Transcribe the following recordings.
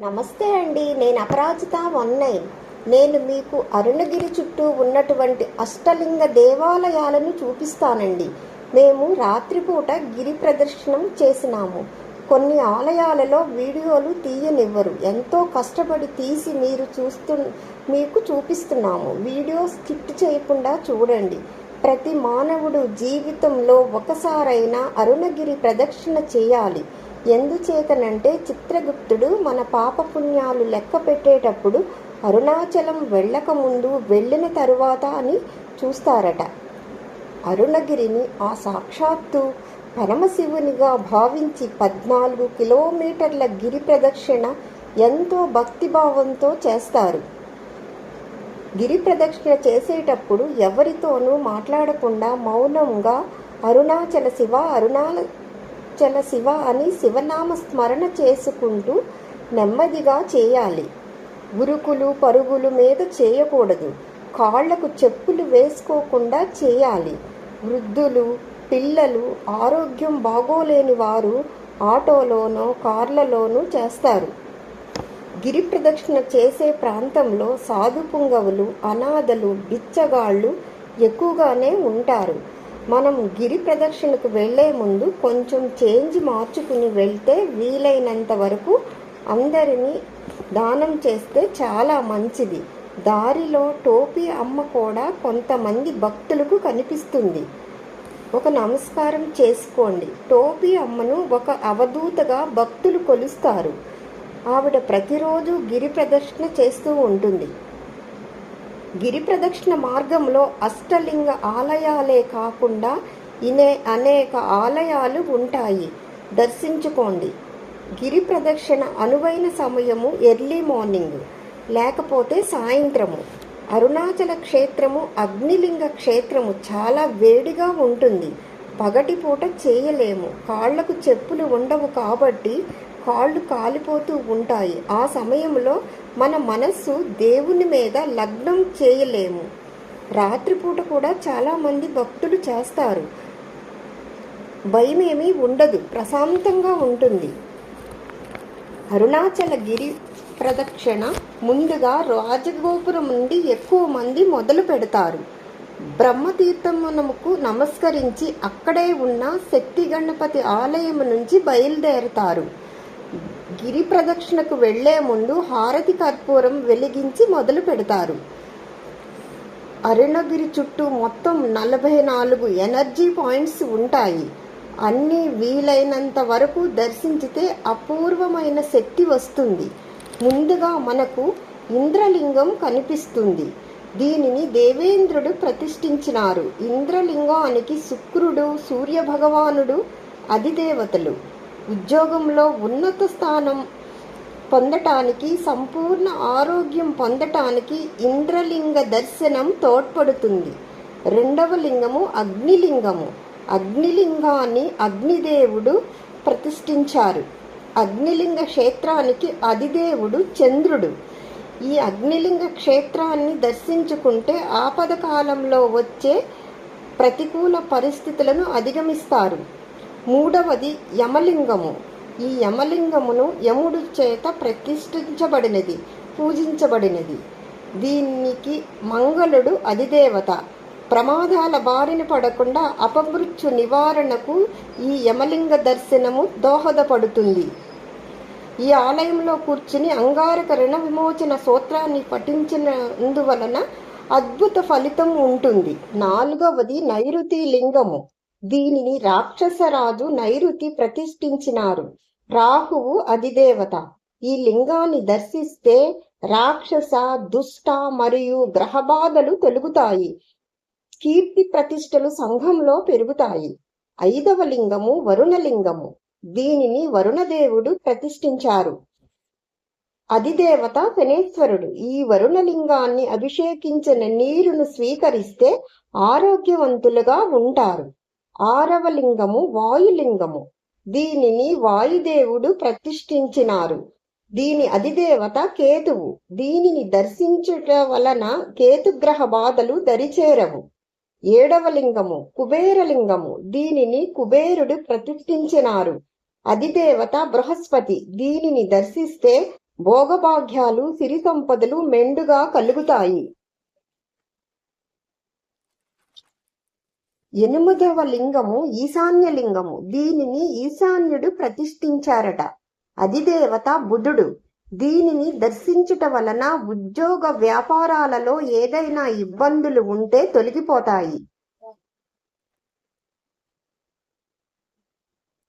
నమస్తే అండి నేను అపరాజిత వన్ నైన్ నేను మీకు అరుణగిరి చుట్టూ ఉన్నటువంటి అష్టలింగ దేవాలయాలను చూపిస్తానండి. మేము రాత్రిపూట గిరి ప్రదర్శనం చేసినాము. కొన్ని ఆలయాలలో వీడియోలు తీయనివ్వరు. ఎంతో కష్టపడి తీసి మీరు చూస్తు మీకు చూపిస్తున్నాము. వీడియో స్కిప్ చేయకుండా చూడండి. ప్రతి మానవుడు జీవితంలో ఒకసారైనా అరుణగిరి ప్రదక్షిణ చేయాలి. ఎందుచేతనంటే చిత్రగుప్తుడు మన పాపపుణ్యాలు లెక్క పెట్టేటప్పుడు అరుణాచలం వెళ్ళక ముందు వెళ్ళిన తరువాత అని చూస్తారట. అరుణగిరిని ఆ సాక్షాత్తు పరమశివునిగా భావించి పద్నాలుగు కిలోమీటర్ల గిరి ప్రదక్షిణ ఎంతో భక్తిభావంతో చేస్తారు. గిరి ప్రదక్షిణ చేసేటప్పుడు ఎవరితోనూ మాట్లాడకుండా మౌనంగా అరుణాచల శివ అరుణాచల శివ అని శివనామ స్మరణ చేసుకుంటూ నెమ్మదిగా చేయాలి. ఉరుకులు పరుగులు మీద చేయకూడదు. కాళ్ళకు చెప్పులు వేసుకోకుండా చేయాలి. వృద్ధులు పిల్లలు ఆరోగ్యం బాగోలేని వారు ఆటోలోనో కార్లలోనూ చేస్తారు. గిరి ప్రదక్షిణ చేసే ప్రాంతంలో సాధు పుంగవులు అనాథలు బిచ్చగాళ్ళు ఎక్కువగానే ఉంటారు. మనం గిరి ప్రదక్షిణకు వెళ్ళే ముందు కొంచెం చేంజ్ మార్చుకుని వెళ్తే వీలైనంత వరకు అందరినీ దానం చేస్తే చాలా మంచిది. దారిలో టోపీ అమ్మ కూడా కొంతమంది భక్తులకు కనిపిస్తుంది. ఒక నమస్కారం చేసుకోండి. టోపీ అమ్మను ఒక అవధూతగా భక్తులు కొలుస్తారు. ఆవిడ ప్రతిరోజు గిరి ప్రదర్శన చేస్తూ ఉంటుంది. గిరి ప్రదక్షిణ మార్గంలో అష్టలింగ ఆలయాలే కాకుండా ఇనే అనేక ఆలయాలు ఉంటాయి. దర్శించుకోండి. గిరి ప్రదక్షిణ అనువైన సమయము ఎర్లీ మార్నింగ్ లేకపోతే సాయంత్రము. అరుణాచల క్షేత్రము అగ్నిలింగ క్షేత్రము చాలా వేడిగా ఉంటుంది. పగటిపూట చేయలేము. కాళ్ళకు చెప్పులు ఉండవు కాబట్టి కాళ్ళు కాలిపోతూ ఉంటాయి. ఆ సమయంలో మన మనస్సు దేవుని మీద లగ్నం చేయలేము. రాత్రిపూట కూడా చాలామంది భక్తులు చేస్తారు. భయమేమీ ఉండదు ప్రశాంతంగా ఉంటుంది. అరుణాచల గిరి ప్రదక్షిణ ముందుగా రాజగోపురం నుండి ఎక్కువ మంది మొదలు పెడతారు. బ్రహ్మతీర్థమునకు నమస్కరించి అక్కడే ఉన్న శక్తి గణపతి ఆలయం నుంచి బయలుదేరతారు. గిరి ప్రదక్షిణకు వెళ్ళే ముందు హారతి కర్పూరం వెలిగించి మొదలు పెడతారు. అరుణగిరి చుట్టూ మొత్తం నలభై నాలుగు ఎనర్జీ పాయింట్స్ ఉంటాయి. అన్నీ వీలైనంత వరకు దర్శించితే అపూర్వమైన శక్తి వస్తుంది. ముందుగా మనకు ఇంద్రలింగం కనిపిస్తుంది. దీనిని దేవేంద్రుడు ప్రతిష్ఠించినారు. ఇంద్రలింగానికి శుక్రుడు సూర్య భగవానుడు అధిదేవతలు. ఉద్యోగంలో ఉన్నత స్థానం పొందటానికి సంపూర్ణ ఆరోగ్యం పొందటానికి ఇంద్రలింగ దర్శనం తోడ్పడుతుంది. రెండవ లింగము అగ్నిలింగము. అగ్నిలింగాన్ని అగ్నిదేవుడు ప్రతిష్ఠించారు. అగ్నిలింగ క్షేత్రానికి అధిదేవుడు చంద్రుడు. ఈ అగ్నిలింగ క్షేత్రాన్ని దర్శించుకుంటే ఆపద కాలంలో వచ్చే ప్రతికూల పరిస్థితులను అధిగమిస్తారు. మూడవది యమలింగము. ఈ యమలింగమును యముడు చేత ప్రతిష్ఠించబడినది పూజించబడినది. దీనికి మంగళుడు అధిదేవత. ప్రమాదాల బారిన పడకుండా అపమృత్యు నివారణకు ఈ యమలింగ దర్శనము దోహదపడుతుంది. ఈ ఆలయంలో కూర్చుని అంగారక రుణ విమోచన సూత్రాన్ని పఠించినందువలన అద్భుత ఫలితం ఉంటుంది. నాలుగవది నైరుతి లింగము. దీనిని రాక్షసరాజు నైరుతి ప్రతిష్ఠించినారు. రాహువు అధిదేవత. ఈ లింగాన్ని దర్శిస్తే రాక్షస దుష్ట మరియు గ్రహబాధలు తొలుగుతాయి. కీర్తి ప్రతిష్టలు సంఘంలో పెరుగుతాయి. ఐదవ లింగము వరుణలింగము. దీనిని వరుణదేవుడు ప్రతిష్ఠించారు. అధిదేవత శనేశ్వరుడు. ఈ వరుణలింగాన్ని అభిషేకించిన నీరును స్వీకరిస్తే ఆరోగ్యవంతులుగా ఉంటారు. ఆరవ లింగము వాయులింగము. దీనిని వాయుదేవుడు ప్రతిష్ఠించినారు. దీని అధిదేవత కేతువు. దీనిని దర్శించుట వలన కేతుగ్రహ బాధలు దరిచేరవు. ఏడవ లింగము కుబేరలింగము. దీనిని కుబేరుడు ప్రతిష్ఠించినారు. అధిదేవత బృహస్పతి. దీనిని దర్శిస్తే భోగభాగ్యాలు సిరి సంపదలు మెండుగా కలుగుతాయి. ఎనిమిదవ లింగము ఈశాన్య లింగము. దీనిని ఈశాన్యుడు ప్రతిష్ఠించారట. అధిదేవత బుధుడు. దీనిని దర్శించుట వలన ఉద్యోగ వ్యాపారాలలో ఏదైనా ఇబ్బందులు ఉంటే తొలగిపోతాయి.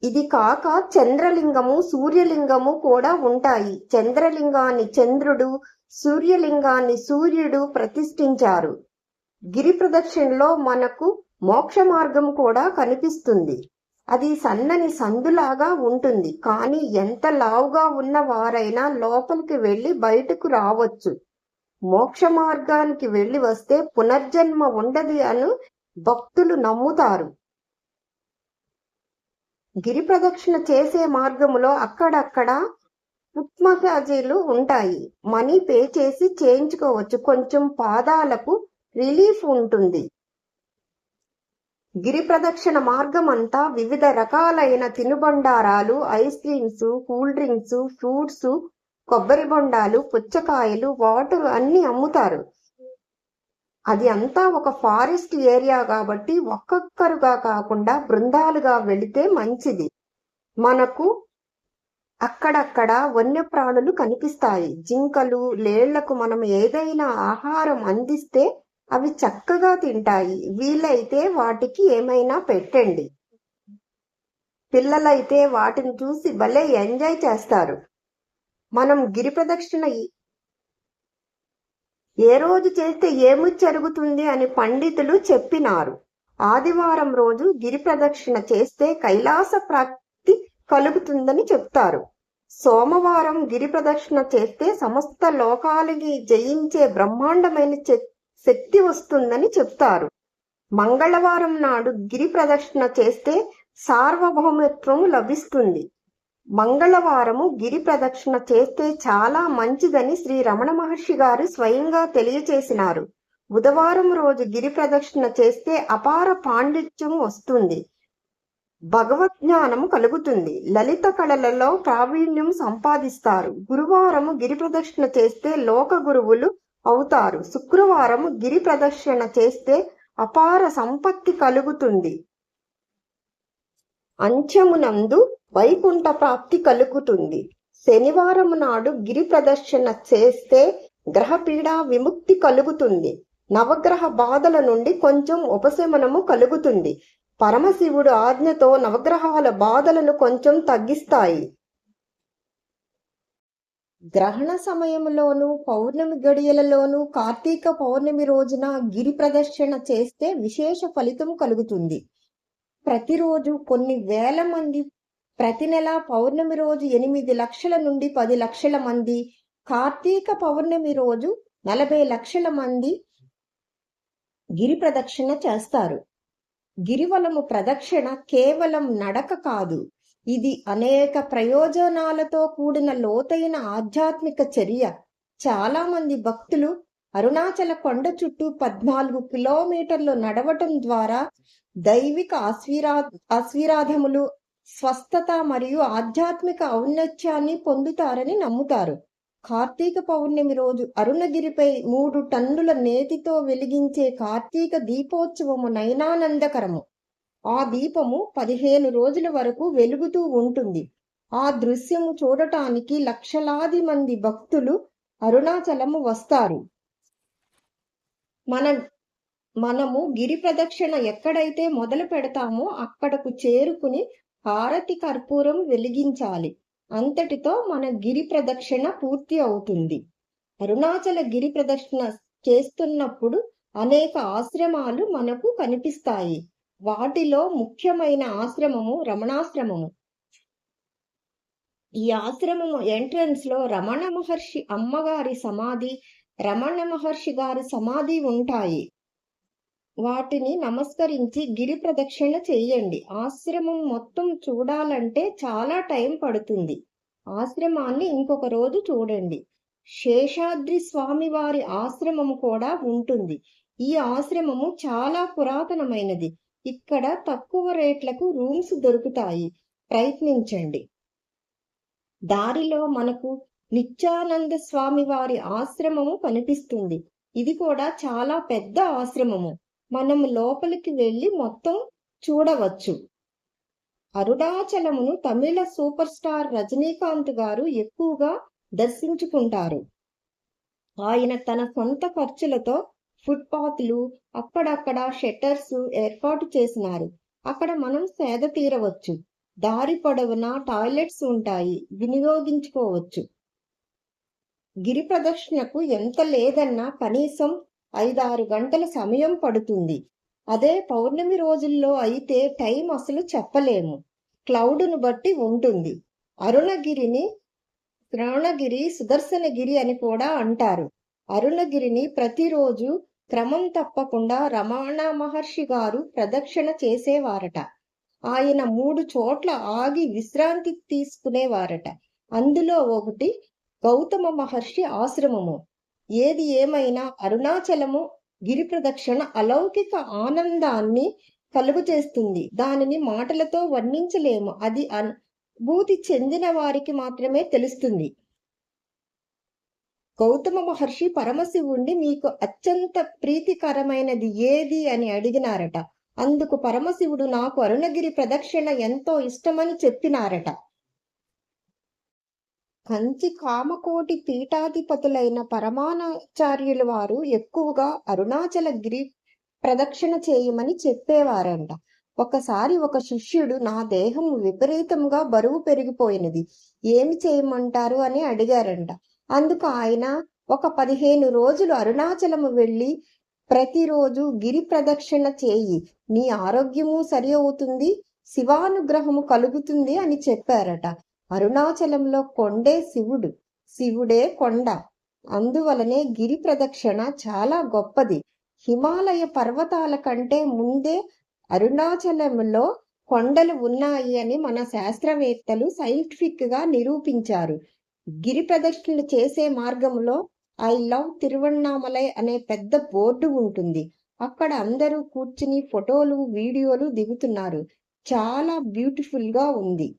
ఇది కాక చంద్రలింగము సూర్యలింగము కూడా ఉంటాయి. చంద్రలింగాన్ని చంద్రుడు సూర్యలింగాన్ని సూర్యుడు ప్రతిష్ఠించారు. గిరి ప్రదక్షిణలో మనకు మోక్ష మార్గం కూడా కనిపిస్తుంది. అది సన్నని సందులాగా ఉంటుంది. కానీ ఎంత లావుగా ఉన్న వారైనా లోపలికి వెళ్ళి బయటకు రావచ్చు. మోక్ష మార్గానికి వెళ్ళి వస్తే పునర్జన్మ ఉండదు అని భక్తులు నమ్ముతారు. గిరి ప్రదక్షిణ చేసే మార్గములో అక్కడక్కడ ఫుట్ ఉంటాయి. మనీ పే చేసి చేయించుకోవచ్చు. కొంచెం పాదాలకు రిలీఫ్ ఉంటుంది. గిరి ప్రదక్షిణ మార్గం అంతా వివిధ రకాలైన తినుబండారాలు ice creams cool drinks fruits కొబ్బరి బొండాలు పుచ్చకాయలు వాటర్ అన్ని అమ్ముతారు. అది అంతా ఒక ఫారెస్ట్ ఏరియా కాబట్టి ఒక్కొక్కరుగా కాకుండా బృందాలుగా వెళితే మంచిది. మనకు అక్కడక్కడ వన్యప్రాణులు కనిపిస్తాయి. జింకలు లేళ్ళకు మనం ఏదైనా ఆహారం అందిస్తే అవి చక్కగా తింటాయి. వీలైతే వాటికి ఏమైనా పెట్టండి. పిల్లలైతే వాటిని చూసి భలే ఎంజాయ్ చేస్తారు. మనం గిరి ప్రదక్షిణ ఏ రోజు చేస్తే ఏమి జరుగుతుంది అని పండితులు చెప్పినారు. ఆదివారం రోజు గిరి ప్రదక్షిణ చేస్తే కైలాస ప్రాప్తి కలుగుతుందని చెప్తారు. సోమవారం గిరి ప్రదక్షిణ చేస్తే సమస్త లోకాలకి జయించే బ్రహ్మాండమైన శక్తి వస్తుందని చెప్తారు. మంగళవారం నాడు గిరి ప్రదక్షిణ చేస్తే సార్వభౌమత్వం లభిస్తుంది. మంగళవారము గిరి ప్రదక్షిణ చేస్తే చాలా మంచిదని శ్రీ రమణ మహర్షి గారు స్వయంగా తెలియచేసినారు. బుధవారం రోజు గిరి ప్రదక్షిణ చేస్తే అపార పాండిత్యం వస్తుంది. భగవత్ జ్ఞానం కలుగుతుంది. లలిత కళలలో ప్రావీణ్యం సంపాదిస్తారు. గురువారము గిరి ప్రదక్షిణ చేస్తే లోక గురువులు అవుతారు. శుక్రవారం గిరి ప్రదక్షిణ చేస్తే అపార సంపత్తి కలుగుతుంది. అంచమునందు వైకుంఠ ప్రాప్తి కలుగుతుంది. శనివారం నాడు గిరి ప్రదర్శన చేస్తే గ్రహపీడ విముక్తి కలుగుతుంది. నవగ్రహ బాధల నుండి కొంచెం ఉపశమనము కలుగుతుంది. పరమశివుడు ఆజ్ఞతో నవగ్రహాల బాధలను కొంచెం తగ్గిస్తాయి. గ్రహణ సమయంలోనూ పౌర్ణమి గడియలలోనూ కార్తీక పౌర్ణమి రోజున గిరి ప్రదర్శన చేస్తే విశేష ఫలితం కలుగుతుంది. ప్రతిరోజు కొన్ని వేల మంది ప్రతి నెల పౌర్ణమి రోజు ఎనిమిది లక్షల నుండి పది లక్షల మంది కార్తీక పౌర్ణమి రోజు నలభై లక్షల మంది గిరి ప్రదక్షిణ చేస్తారు. గిరివలము ప్రదక్షిణ కేవలం నడక కాదు ఇది అనేక ప్రయోజనాలతో కూడిన లోతైన ఆధ్యాత్మిక చర్య. చాలామంది భక్తులు అరుణాచల కొండ చుట్టూ పద్నాలుగు కిలోమీటర్లు నడవటం ద్వారా దైవిక ఆశీరా ఆశీర్వాదములు స్వస్థత మరియు ఆధ్యాత్మిక ఔన్నత్యాన్ని పొందుతారని నమ్ముతారు. కార్తీక పౌర్ణమి రోజు అరుణగిరిపై మూడు టన్నుల నేతితో వెలిగించే కార్తీక దీపోత్సవము నయనానందకరము. ఆ దీపము పదిహేను రోజుల వరకు వెలుగుతూ ఉంటుంది. ఆ దృశ్యము చూడటానికి లక్షలాది మంది భక్తులు అరుణాచలము వస్తారు. మన మనము గిరి ప్రదక్షిణ ఎక్కడైతే మొదలు పెడతామో అక్కడకు చేరుకుని హారతి కర్పూరం వెలిగించాలి. అంతటితో మన గిరి ప్రదక్షిణ పూర్తి అవుతుంది. అరుణాచల గిరి ప్రదక్షిణ చేస్తున్నప్పుడు అనేక ఆశ్రమాలు మనకు కనిపిస్తాయి. వాటిలో ముఖ్యమైన ఆశ్రమము రమణాశ్రమము. ఈ ఆశ్రమము ఎంట్రన్స్లో రమణ మహర్షి అమ్మగారి సమాధి రమణ మహర్షి గారి సమాధి ఉంటాయి. వాటిని నమస్కరించి గిరి ప్రదక్షిణ చేయండి. ఆశ్రమం మొత్తం చూడాలంటే చాలా టైం పడుతుంది. ఆశ్రమాన్ని ఇంకొక రోజు చూడండి. శేషాద్రి స్వామి వారి ఆశ్రమము కూడా ఉంటుంది. ఈ ఆశ్రమము చాలా పురాతనమైనది. ఇక్కడ తక్కువ రేట్లకు రూమ్స్ దొరుకుతాయి. ప్రయత్నించండి. దారిలో మనకు నిత్యానంద స్వామి వారి ఆశ్రమము కనిపిస్తుంది. ఇది కూడా చాలా పెద్ద ఆశ్రమము. మనం లోపలికి వెళ్ళి మొత్తం చూడవచ్చు. అరుణాచలమును తమిళ సూపర్ స్టార్ రజనీకాంత్ గారు ఎక్కువగా దర్శించుకుంటారు. ఆయన తన సొంత ఖర్చులతో ఫుట్పాత్లు అక్కడక్కడ షట్టర్స్ ఏర్పాటు చేసినారు. అక్కడ మనం సేద తీరవచ్చు. దారి పొడవునా టాయిలెట్స్ ఉంటాయి. వినియోగించుకోవచ్చు. గిరి ప్రదక్షిణకు ఎంత లేదన్నా కనీసం ఐదారు గంటల సమయం పడుతుంది. అదే పౌర్ణమి రోజుల్లో అయితే టైం అసలు చెప్పలేము. క్లౌడ్ను బట్టి ఉంటుంది. అరుణగిరిని శ్రవణగిరి సుదర్శనగిరి అని కూడా అంటారు. అరుణగిరిని ప్రతిరోజు క్రమం తప్పకుండా రమణ మహర్షి గారు ప్రదక్షిణ చేసేవారట. ఆయన మూడు చోట్ల ఆగి విశ్రాంతి తీసుకునేవారట. అందులో ఒకటి గౌతమ మహర్షి ఆశ్రమము. ఏది ఏమైనా అరుణాచలము గిరి ప్రదక్షిణ అలౌకిక ఆనందాన్ని కలుగు చేస్తుంది. దానిని మాటలతో వర్ణించలేము. అది అనుభూతి చెందిన వారికి మాత్రమే తెలుస్తుంది. గౌతమ మహర్షి పరమశివుణ్ణి మీకు అత్యంత ప్రీతికరమైనది ఏది అని అడిగినారట. అందుకు పరమశివుడు నాకు అరుణగిరి ప్రదక్షిణ ఎంతో ఇష్టమని చెప్పినారట. కంచి కామకోటి పీఠాధిపతులైన పరమానాచార్యుల వారు ఎక్కువగా అరుణాచల గిరి ప్రదక్షిణ చేయమని చెప్పేవారంట. ఒకసారి ఒక శిష్యుడు నా దేహం విపరీతంగా బరువు పెరిగిపోయినది. ఏమి చేయమంటారు అని అడిగారంట. అందుకు ఆయన ఒక పదిహేను రోజులు అరుణాచలము వెళ్ళి ప్రతిరోజు గిరి ప్రదక్షిణ చేయి. నీ ఆరోగ్యము సరి అవుతుంది శివానుగ్రహము కలుగుతుంది అని చెప్పారట. అరుణాచలంలో కొండే శివుడు శివుడే కొండ. అందువలనే గిరి ప్రదక్షిణ చాలా గొప్పది. హిమాలయ పర్వతాల కంటే ముందే అరుణాచలంలో కొండలు ఉన్నాయి అని మన శాస్త్రవేత్తలు సైంటిఫిక్గా నిరూపించారు. గిరి ప్రదక్షిణలు చేసే మార్గంలో ఐ లవ్ తిరువన్నామలై అనే పెద్ద బోర్డు ఉంటుంది. అక్కడ అందరూ కూర్చుని ఫోటోలు వీడియోలు దిగుతున్నారు. చాలా బ్యూటిఫుల్గా ఉంది.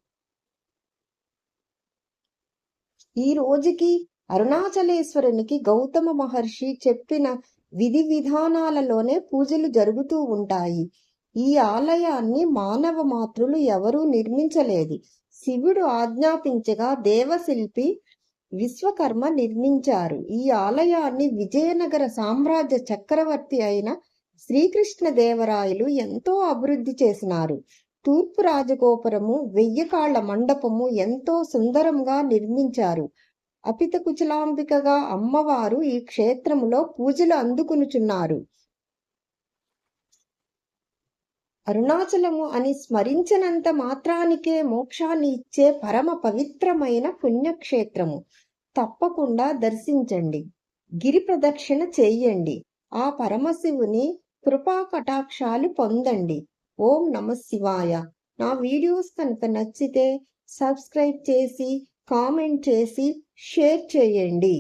ఈ రోజుకి అరుణాచలేశ్వరునికి గౌతమ మహర్షి చెప్పిన విధి విధానాలలోనే పూజలు జరుగుతూ ఉంటాయి. ఈ ఆలయాన్ని మానవ మాతృలు ఎవరూ నిర్మించలేదు. శివుడు ఆజ్ఞాపించగా దేవశిల్పి విశ్వకర్మ నిర్మించారు. ఈ ఆలయాన్ని విజయనగర సామ్రాజ్య చక్రవర్తి అయిన శ్రీకృష్ణ దేవరాయలు ఎంతో అభివృద్ధి చేసినారు. తూర్పు రాజగోపురము వెయ్యి కాళ్ళ మండపము ఎంతో సుందరంగా నిర్మించారు. అపిత కుచలాంబికగా అమ్మవారు ఈ క్షేత్రములో పూజలు అందుకునుచున్నారు. అరుణాచలము అని స్మరించినంత మాత్రానికే మోక్షాన్ని ఇచ్చే పరమ పవిత్రమైన పుణ్యక్షేత్రము. తప్పకుండా దర్శించండి. గిరి ప్రదక్షిణ చేయండి. ఆ పరమశివుని కృపా కటాక్షాలు పొందండి. ఓం నమ శివాయ. నా వీడియోస్ కనుక నచ్చితే సబ్స్క్రైబ్ చేసి కామెంట్ చేసి షేర్ చేయండి.